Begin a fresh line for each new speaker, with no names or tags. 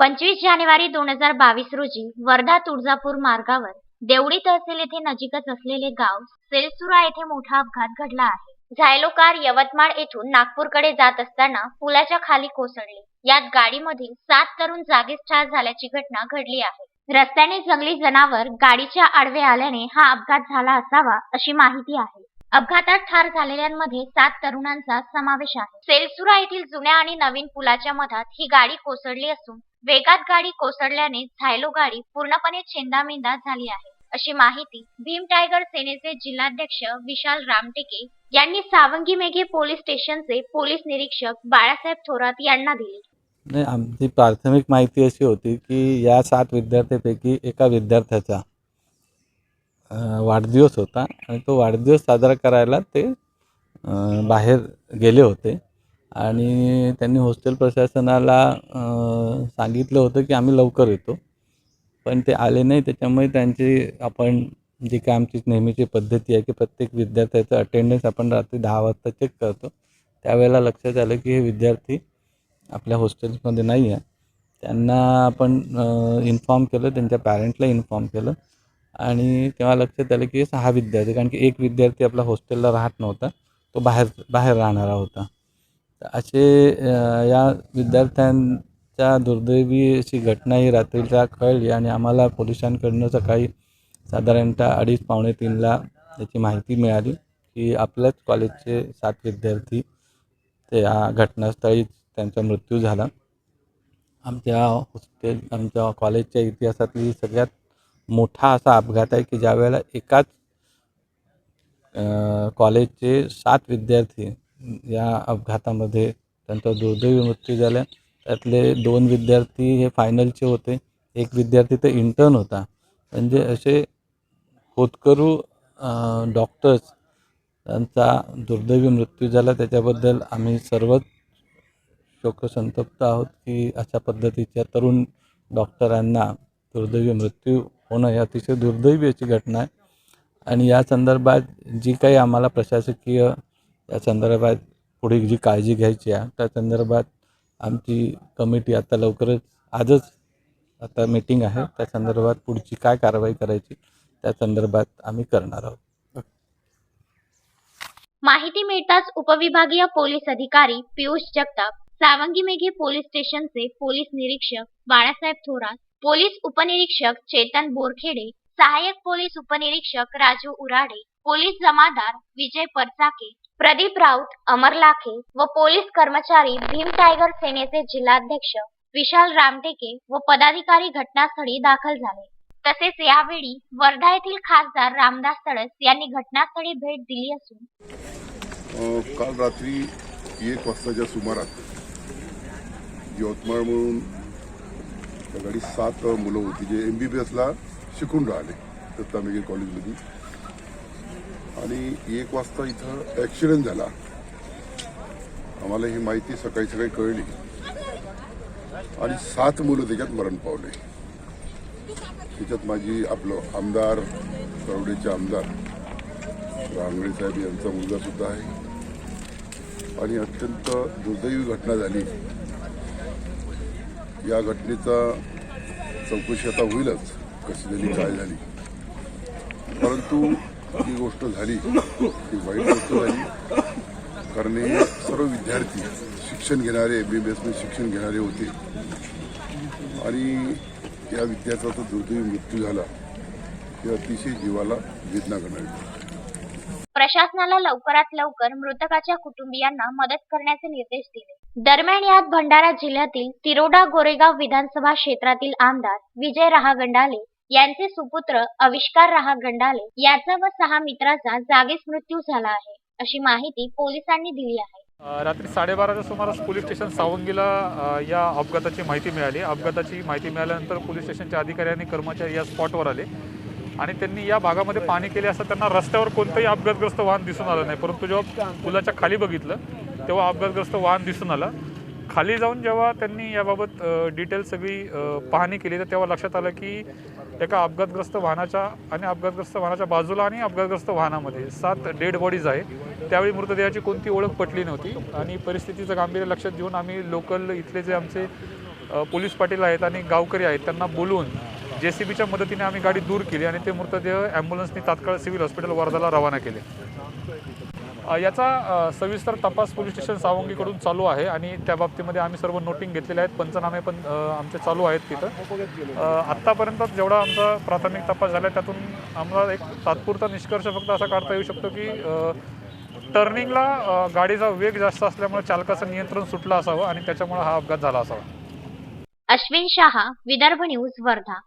पंचवीस जानेवारी दोन हजार बावीस रोजी वर्धा तुळजापूर मार्गावर देवडी तहसील येथे नजीकच असलेले गाव सेलसुरा येथे मोठा अपघात घडला आहे. झायलो कार यवतमाळ येथून नागपूरकडे जात असताना पुलाच्या खाली कोसळली. यात गाडीमधील सात तरुण जागीच ठार झाल्याची घटना घडली आहे. रस्त्याने जंगली जनावर गाडीच्या आडवे आल्याने हा अपघात झाला असावा अशी माहिती आहे. अपघातात ठार झालेल्यांमध्ये सात तरुणांचा समावेश आहे. सेलसुरा येथील जुन्या आणि नवीन पुलाच्या मधात ही गाडी कोसळली असून वेगात गाडी कोसळल्याने झायलो गाडी पूर्णपणे छेंदामेंदा झाली आहे. अशी माहिती भीम टायगर सेनेचे जिल्हाध्यक्ष विशाल रामटेके यांनी सावंगी मेघे पोलीस स्टेशनचे पोलीस निरीक्षक बाळासाहेब थोरात यांना दिली.
नाही आमची प्राथमिक माहिती अशी होती की या सात विद्यार्थ्यांपैकी एका विद्यार्थ्याचा वाढदिवस होता आणि तो वाढदिवस साजरा करायला ते बाहेर गेले होते. आणि त्यांनी हॉस्टेल प्रशासनाला सांगितलं होतं की आम्ही लवकर येतो. पण ते आले नाही त्याच्यामुळे त्यांची आपण जी काय आमची नेहमीची पद्धती आहे की प्रत्येक विद्यार्थ्याचं अटेंडन्स आपण रात्री दहा वाजता चेक करतो. त्यावेळेला लक्षात आलं की हे विद्यार्थी आपल्या हॉस्टेल्समध्ये नाही आहे. त्यांना आपण इन्फॉर्म केलं त्यांच्या पॅरेंटला इन्फॉर्म केलं. आणि तेव्हा लक्षात आलं की हे सहा विद्यार्थी कारण की एक विद्यार्थी आपला हॉस्टेलला राहत नव्हता. तो बाहेर बाहेर राहणारा होता. असे या विद्यार्थ्यांच्या दुर्दैवी अशी घटना ही रात्रीला कळली आणि आम्हाला पोलिसांकडनं सकाळी साधारणतः अडीच पावणे तीनला त्याची माहिती मिळाली की आपल्याच कॉलेजचे सात विद्यार्थी त्या घटनास्थळीच त्यांचा मृत्यू झाला. आमच्या हॉस्टेल आमच्या कॉलेजच्या इतिहासातली सगळ्यात मोठा असा अपघात आहे की ज्यावेळेला एकाच कॉलेजचे सात विद्यार्थी या अपघातामध्ये त्यांचा दुर्दैवी मृत्यू झाला. त्यातले दोन विद्यार्थी हे फायनलचे होते. एक विद्यार्थी तर इंटर्न होता. म्हणजे असे होतकरू डॉक्टर्स त्यांचा दुर्दैवी मृत्यू झाला. त्याच्याबद्दल आम्ही सर्वच शोकसंतप्त आहोत की अशा पद्धतीच्या तरुण डॉक्टरांना दुर्दैवी मृत्यू होणं ही अतिशय दुर्दैवी अशी घटना आहे. आणि या संदर्भात जी काही आम्हाला प्रशासकीय त्या संदर्भात पुढे जी काळजी घ्यायची आहे त्या संदर्भात आमची कमिटी आता लवकरच आजच आता मीटिंग आहे. त्या संदर्भात पुढची काय कारवाई करायची त्या संदर्भात आम्ही करणार आहोत.
माहिती मिळताच उपविभागीय पोलीस अधिकारी पियुष जगताप सावंगी मेघे पोलीस स्टेशनचे पोलीस निरीक्षक बाळासाहेब थोरात पोलीस उपनिरीक्षक चेतन बोरखेडे सहाय्यक पोलीस उपनिरीक्षक राजू उराडे पोलीस जमादार विजय परचाके प्रदीप राऊत अमर लाखे व पोलीस कर्मचारी भीम टायगर सेनेचे जिल्हाध्यक्ष विशाल रामटेके व पदाधिकारी घटनास्थळी दाखल झाले. तसेच यावेळी वर्धा येथील खासदार रामदास तडस यांनी घटनास्थळी भेट दिली असून
काल रात्री एक वाजताच्या सुमारास यवतमाळ म्हणून गाडी सात मुलं होती जे एम बी बी एसला शिकून राहिले. दत्ता मेघे कॉलेजमध्ये आणि एक वाजता इथं ॲक्सिडेंट झाला. आम्हाला ही माहिती सकाळी सकाळी कळली. आणि सात मुलं त्याच्यात मरण पावले. त्याच्यात माझी आपलं आमदार तरवडेचे आमदार रांगडे साहेब यांचा मुलगा सुद्धा आहे. आणि अत्यंत दुर्दैवी घटना झाली. या घटनेचा चौकशी आता होईलच कशी झाली काय झाली. परंतु ही गोष्ट झाली ही वाईट गोष्ट झाली. कारण हे सर्व विद्यार्थी शिक्षण घेणारे बी बी एसने शिक्षण घेणारे होते. आणि या विद्यार्थ्याचा दुर्दैवी मृत्यू झाला. हे अतिशय जीवाला वेदना करणारी
प्रशासनाला लवकरात लवकर मृतकाच्या कुटुंबियांना मदत करण्याचे निर्देश दिले. दरम्यान यात भंडारा जिल्ह्यातील तिरोडा गोरेगाव विधानसभा क्षेत्रातील आमदार विजय रहागंडाले यांचे सुपुत्र आविष्कार रहा गंडाले. याचा व सहा मित्राचा जागीच मृत्यू झाला आहे अशी माहिती पोलिसांनी दिली आहे.
रात्री साडेबाराच्या सुमारास पोलीस स्टेशन सावंगीला या अपघाताची माहिती मिळाली. अपघाताची माहिती मिळाल्यानंतर पोलीस स्टेशनच्या अधिकारी आणि कर्मचारी या स्पॉटवर आले. आणि त्यांनी या भागामध्ये पाणी केले असता त्यांना रस्त्यावर कोणतंही अपघातग्रस्त वाहन दिसून आलं नाही. परंतु जेव्हा पुलाच्या खाली बघितलं तेव्हा अपघातग्रस्त वाहन दिसून आलं. खाली जाऊन जेव्हा त्यांनी याबाबत डिटेल सगळी पाहणी केली तर तेव्हा लक्षात आलं की एका अपघातग्रस्त वाहनाच्या आणि अपघातग्रस्त वाहनाच्या बाजूला आणि अपघातग्रस्त वाहनामध्ये सात डेड बॉडीज आहे त्यावेळी मृतदेहाची कोणती ओळख पटली नव्हती आणि परिस्थितीचं गांभीर्य लक्षात घेऊन आम्ही लोकल इथले जे आमचे पोलीस पाटील आहेत आणि गावकरी आहेत त्यांना बोलवून जे सी बीच्या मदतीने आम्ही गाडी दूर केली आणि ते मृतदेह ॲम्ब्युलन्सनी तात्काळ सिव्हिल हॉस्पिटल वर्धाला रवाना केले. याचा सविस्तर तपास पोलीस स्टेशन सावंगीकडून चालू आहे आणि त्या बाबतीमध्ये आम्ही सर्व नोटिंग घेतलेले आहेत. पंचनामे पण आमचे चालू आहेत तिथं. आत्तापर्यंत जेवढा आमचा प्राथमिक तपास झाला त्यातून आम्हाला एक तात्पुरता निष्कर्ष फक्त असा काढता येऊ शकतो की टर्निंगला गाडीचा वेग जास्त असल्यामुळे चालकाचं नियंत्रण सुटलं असावं आणि त्याच्यामुळे हा अपघात झाला असावा.
अश्विन शहा विदर्भ न्यूज वर्धा.